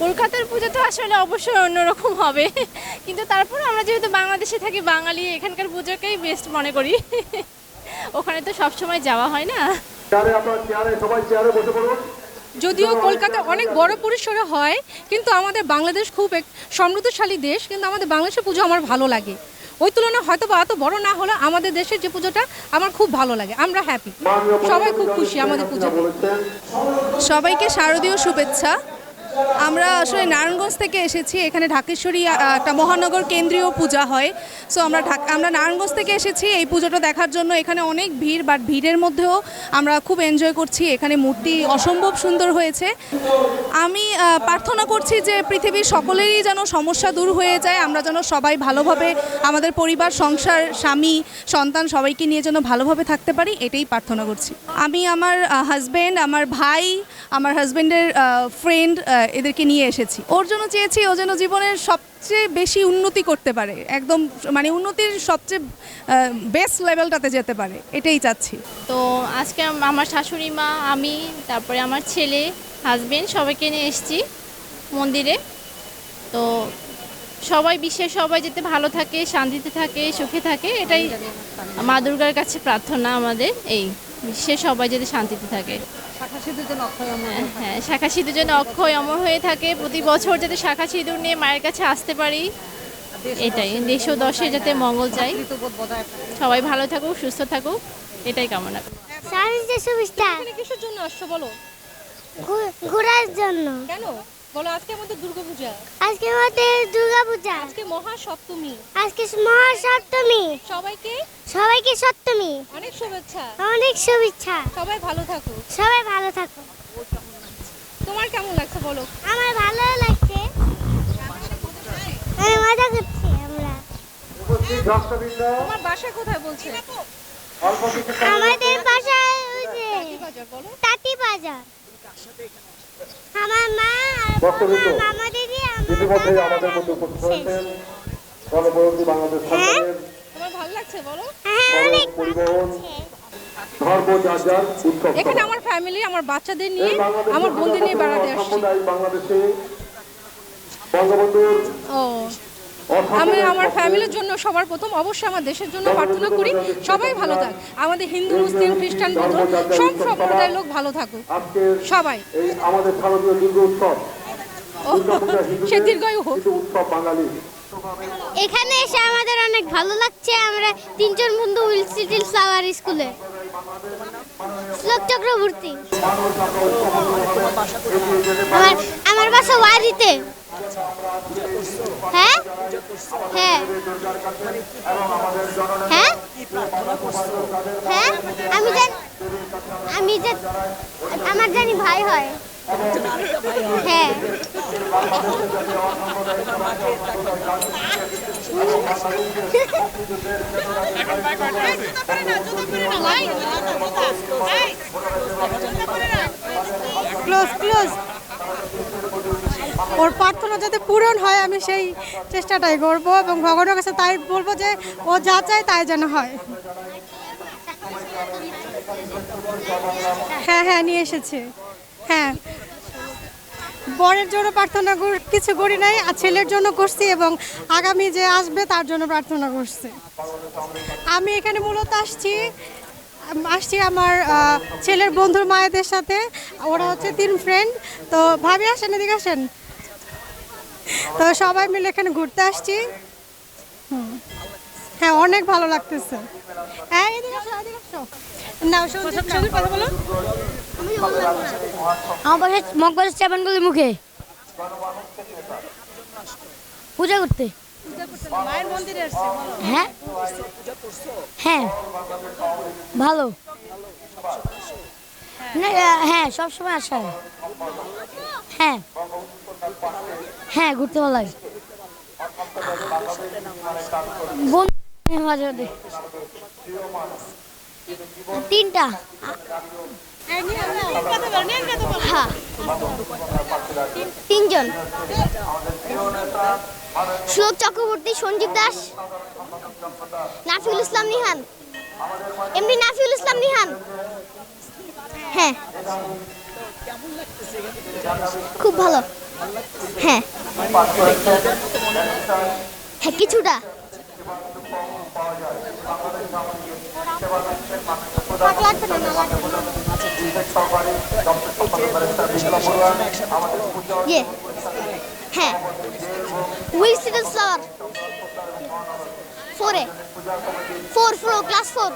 কলকাতার পুজো তো আসলে অবশ্যই অন্যরকম হবে। কিন্তু তারপর আমরা যেহেতু বাংলাদেশে থাকি বাঙালি এখানকার পুজোকেই বেস্ট মনে করি। ওখানে তো সবসময় যাওয়া হয় না। যদিও কলকাতা অনেক বড় পরিসরে হয় কিন্তু আমাদের বাংলাদেশ খুব এক সমৃদ্ধশালী দেশ কিন্তু আমাদের বাংলাদেশের পুজো আমার ভালো লাগে। ওই তুলনায় হয়তো বা এত বড় না হলে আমাদের দেশের যে পুজোটা আমার খুব ভালো লাগে আমরা হ্যাপি সবাই খুব খুশি আমাদের পুজো সবাইকে শারদীয় শুভেচ্ছা। আমরা আসলে নারায়ণগঞ্জ থেকে এসেছি। এখানে ঢাকেশ্বরী একটা মহানগর কেন্দ্রীয় পূজা হয়। সো আমরা আমরা নারায়ণগঞ্জ থেকে এসেছি এই পুজোটা দেখার জন্য। এখানে অনেক ভিড় বাট ভিড়ের মধ্যেও আমরা খুব এনজয় করছি। এখানে মূর্তি অসম্ভব সুন্দর হয়েছে। আমি প্রার্থনা করছি যে পৃথিবীর সকলেরই যেন সমস্যা দূর হয়ে যায়। আমরা যেন সবাই ভালোভাবে আমাদের পরিবার, সংসার, স্বামী, সন্তান সবাইকে নিয়ে যেন ভালোভাবে থাকতে পারি, এটাই প্রার্থনা করছি। আমি আমার হাজব্যান্ড আমার ভাই আমার হাজব্যান্ডের ফ্রেন্ড এদেরকে নিয়ে এসেছি। ওর জন্য চেয়েছি ও যেন জীবনের সবচেয়ে বেশি উন্নতি করতে পারে। একদম মানে উন্নতির সবচেয়ে বেস্ট লেভেলটাতে যেতে পারে। এটাই চাচ্ছি। তো আজকে আমার শাশুড়ি মা, আমি, তারপরে আমার ছেলে হাজবেন্ড সবাইকে নিয়ে এসেছি মন্দিরে। তো সবাই বিশ্বের সবাই যাতে ভালো থাকে, শান্তিতে থাকে, সুখে থাকে, এটাই মা দুর্গার কাছে প্রার্থনা আমাদের, এই বিশ্বের সবাই যাতে শান্তিতে থাকে। হ্যাঁ শাখা সিঁদুর যেন অক্ষয় অমর হয়ে থাকে। প্রতি বছর যাতে শাখা সিঁদুর নিয়ে মায়ের কাছে আসতে পারি এটাই। দেশ ও দশে যাতে মঙ্গল চাই। সবাই ভালো থাকুক সুস্থ থাকুক এটাই কামনা কিসের জন্য আসছো বলো? ঘোরার জন্য। কেন? বলো আজকে আমাদের দুর্গাপূজা। আজকে আমাদের দুর্গা পূজা আজকে মহা সপ্তমী আজকে মহাসপ্তমী। সবাইকে সবাইকে সপ্তমী অনেক শুভেচ্ছা। অনেক শুভেচ্ছা। সবাই ভালো থাকো। সবাই ভালো থাকো। তোমার কেমন লাগছে বলো? আমার ভালো লাগছে। আমি মজা করছি আমরা। উপস্থিত তোমার বাসা কোথায় বলছে? অল্প কিছু আমাদের বাজার তাঁতি বাজার। আমার মা আর। মামা দিদি আমাদের মধ্যে উপস্থিত হয়েছেন। গণপরবর্তী বাংলাদেশ সরকারের তোমার ভালো লাগছে বলো? হ্যাঁ এখানে আমার ফ্যামিলি আমার বাচ্চাদের নিয়ে আমার বোনদের নিয়ে বেড়াতে আসছি। ও আমি আমার ফ্যামিলির জন্য সবার প্রথম অবশ্যই আমার দেশের জন্য প্রার্থনা করি সবাই ভালো থাক। আমাদের হিন্দু মুসলিম খ্রিস্টান বৌদ্ধ সব সম্প্রদায়ের লোক ভালো থাকুক। সবাই। এই আমাদের উৎসব সে দীর্ঘায়ু হোক। উৎসব বাঙালি এখানে এসে আমাদের অনেক ভালো লাগছে। আমরা তিনজন বন্ধু উইল সিটিল ফ্লাওয়ার স্কুলে। শ্লোক চক্রবর্তী আমার আমার বাসা ওয়ারিতে। হ্যাঁ? হ্যাঁ। হ্যাঁ? হ্যাঁ? আমি জানি, আমি যে আমার জানি ভাই হয়। হ্যাঁ ক্লোজ ক্লোজ ওর প্রার্থনা যাতে পূরণ হয়, আমি সেই চেষ্টাটাই করব এবং ভগবানের কাছে তাই বলব যে, ও যা চায় তাই যেন হয়। হ্যাঁ হ্যাঁ নিয়ে এসেছে। হ্যাঁ। বরের জন্য প্রার্থনা কিছু করি নাই, আর ছেলের জন্য করছি এবং আগামী যে আসবে তার জন্য প্রার্থনা করছি। আমি এখানে মূলত আসছি আসছি আমার ছেলের বন্ধুর মায়েদের সাথে। ওরা হচ্ছে তিন ফ্রেন্ড তো ভাবি আসেন, এদিকে আসেন। তো সবাই মিলে এখানে ঘুরতে আসছি। হুম। হ্যাঁ অনেক ভালো লাগতেছে। হ্যাঁ এদিকে আসো, এদিকে আসো। নাও সঞ্জীব নাও। কথা বলো। আমার বাসা মগবাজার চাপানগলির মুখে। পূজা করতে। মায়ের মন্দিরে আসছে হ্যাঁ। হ্যাঁ ভালো। না, হ্যাঁ সব সময় আসা। হ্যাঁ। হ্যাঁ ঘুরতে ভালো লাগে। বন্ধু মাঝে তিনটা। হ্যাঁ। তিনজন। শ্লোক চক্রবর্তী, সঞ্জীব দাস, নাফিউল ইসলাম নিহান। এমনি নাফিউল ইসলাম নিহান। হ্যাঁ। খুব ভালো। হ্যাঁ। হ্যাঁ কিছুটা। হ্যাঁ। উইল সিটেল স্যার ফোরে ফোর ফোর ক্লাস ফোর